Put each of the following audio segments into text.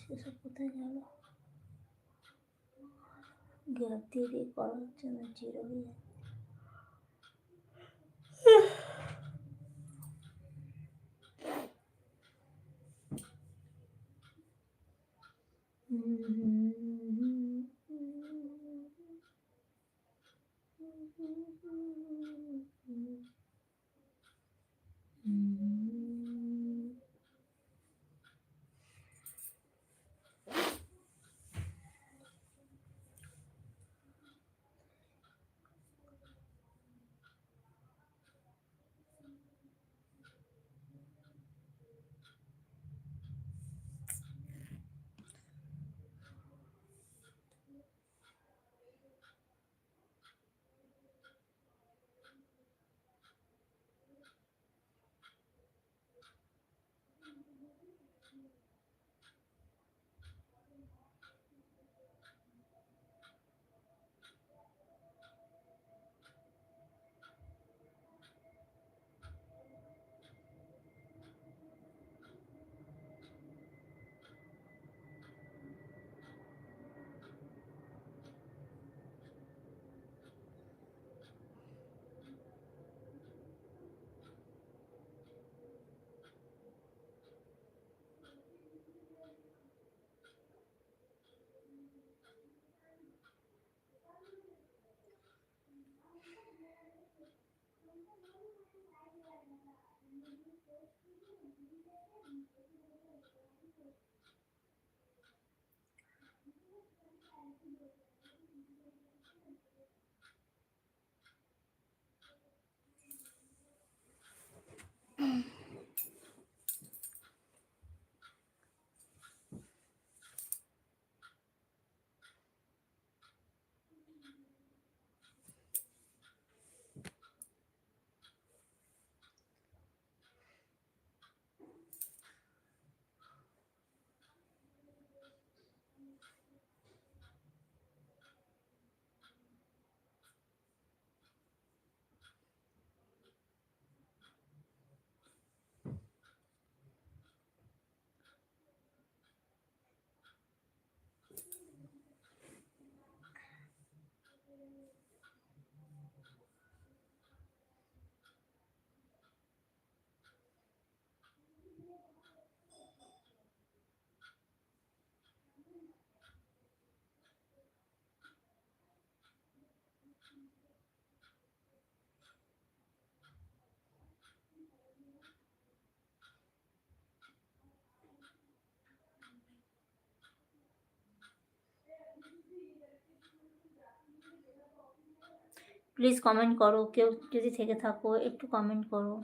আজকে সব কোথায় গেল গ্যাপ দিয়ে দিয়ে করা হচ্ছে না জিরো হয়ে যাচ্ছে 你们班班长的，你们学习成绩在你们班是不是最棒的？你们班班长是不是？প্লিজ কমেন্ট করো কেউ যদি থেকে থাকো একটু কমেন্ট করো।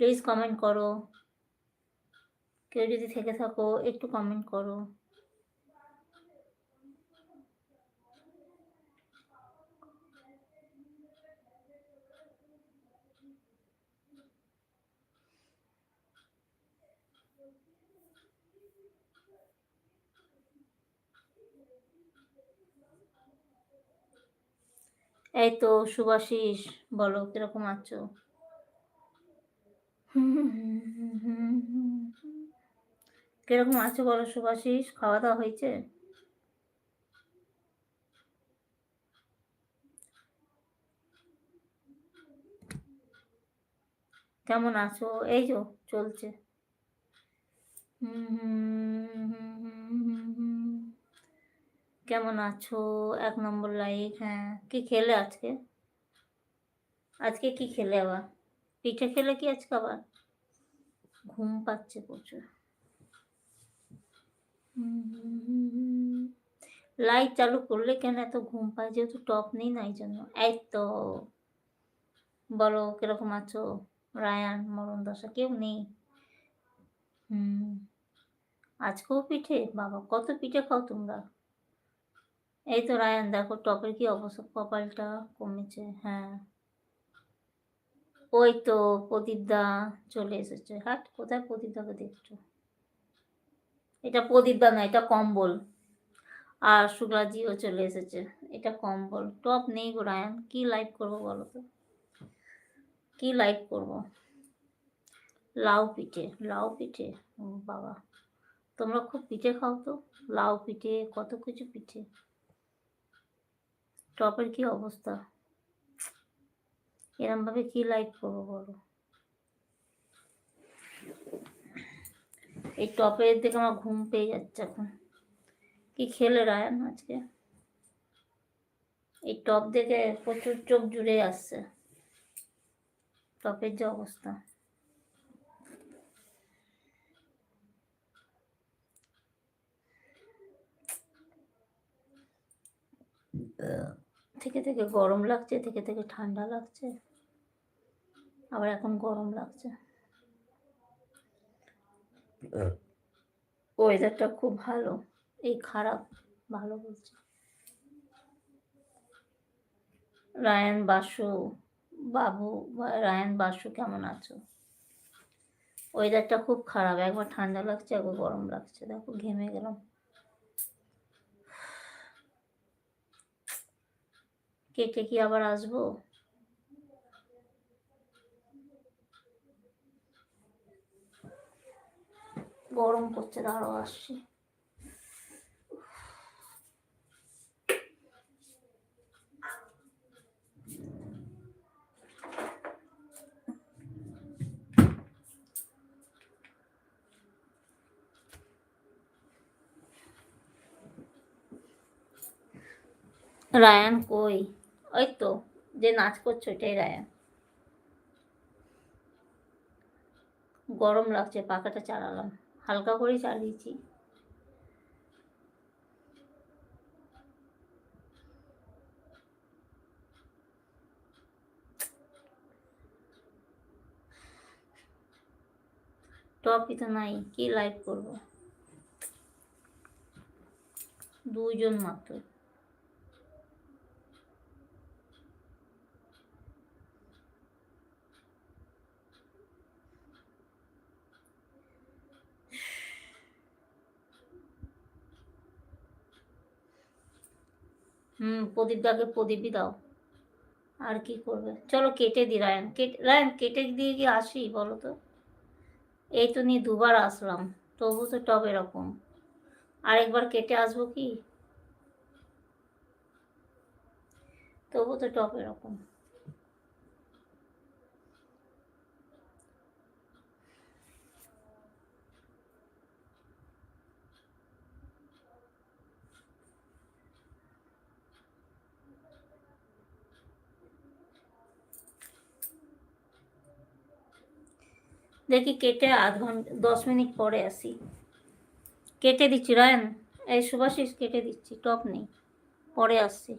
প্লিজ কমেন্ট করো। কেউ যদি থেকে থাকো, একটু কমেন্ট করো। এই তো সুভাষিস বলো, কীরকম আছো? কীরকম আছো বলো সুভাষিস খাওয়া দাওয়া হয়েছে কেমন আছো এই যো চলছে। কেমন আছো? এক নম্বর লাইক হ্যাঁ। কি খেলে আজকে? আজকে কি খেলে আবার? পিঠে খেলে কি আজকে আবার? ঘুম পাচ্ছে প্রচুর। লাইট চালু করলে কেন এত ঘুম পায়? যেহেতু টপ নেই না এই জন্য এই তো। বলো কীরকম আছো? রায়ান, মরণ দশা কেউ নেই। হুম। আজকেও পিঠে? বাবা কত পিঠে খাও তোমরা? এই তো রায়ান দেখো টপের কি অবস্থা কপালটা কমেছে হ্যাঁ ওই তো প্রদীপদা চলে এসেছে। হাট, কোথায় প্রদীপদাকে দেখছ? এটা প্রদীপদা না, এটা কম্বল। আর শুক্লাজিও চলে এসেছে, এটা কম্বল। টপ নেই গো রায়ান, কি লাইভ করব বলো তো? কি লাইভ করব? লাউ পিঠে লাউ পিঠে? বাবা, তোমরা খুব পিঠে খাও তো? লাউ পিঠে, কত কিছু পিঠে? টপের কি অবস্থা? এরম ভাবে কি লাইভ করব বলো? এই টপের দিকে আমার ঘুম পেয়ে যাচ্ছে এখন। কি খেলে রায়ান আজকে? এই টপ দেখে প্রচুর চোখ জুড়ে আসছে। টপের যে অবস্থা। থেকে থেকে গরম লাগছে, থেকে থেকে ঠান্ডা লাগছে। আবার এখন গরম লাগছে। ওয়েদারটা খুব ভালো। এই খারাপ ভালো বলছে। রায়ান বাসু বাবু রায়ান বাসু কেমন আছো? ওয়েদারটা খুব খারাপ। একবার ঠান্ডা লাগছে একবার গরম লাগছে। দেখো ঘেমে গেলাম। কেটে কি আবার আসব? গরম করছে, দাঁড়াও আসছি। রায়ান কই? ওই তো, যে নাচ করছ এটাই রায়ান। গরম লাগছে, পাখাটা চালালাম। হালকা করে চালিয়েছি। টপই তো নাই কি লাইভ করব? দুজন মাত্র। হুম প্রদীপ প্রদীপদাকে প্রদীপই দাও। আর কি করবে? চলো কেটে দিই রায়ন। কেটে রায়ন, কেটে দিয়ে কি আসি বলো তো? এই তো নিয়ে দুবার আসলাম। তবু তো টব এরকম। আরেকবার কেটে আসব কি? তবু তো টপ এরকম। দেখি কেটে আধ ঘণ্টা, দশ মিনিট পরে আসি। কেটে দিচ্ছি, রায়ন, এই সুভাষিস কেটে দিচ্ছি, টপ নেই, পরে আসছি।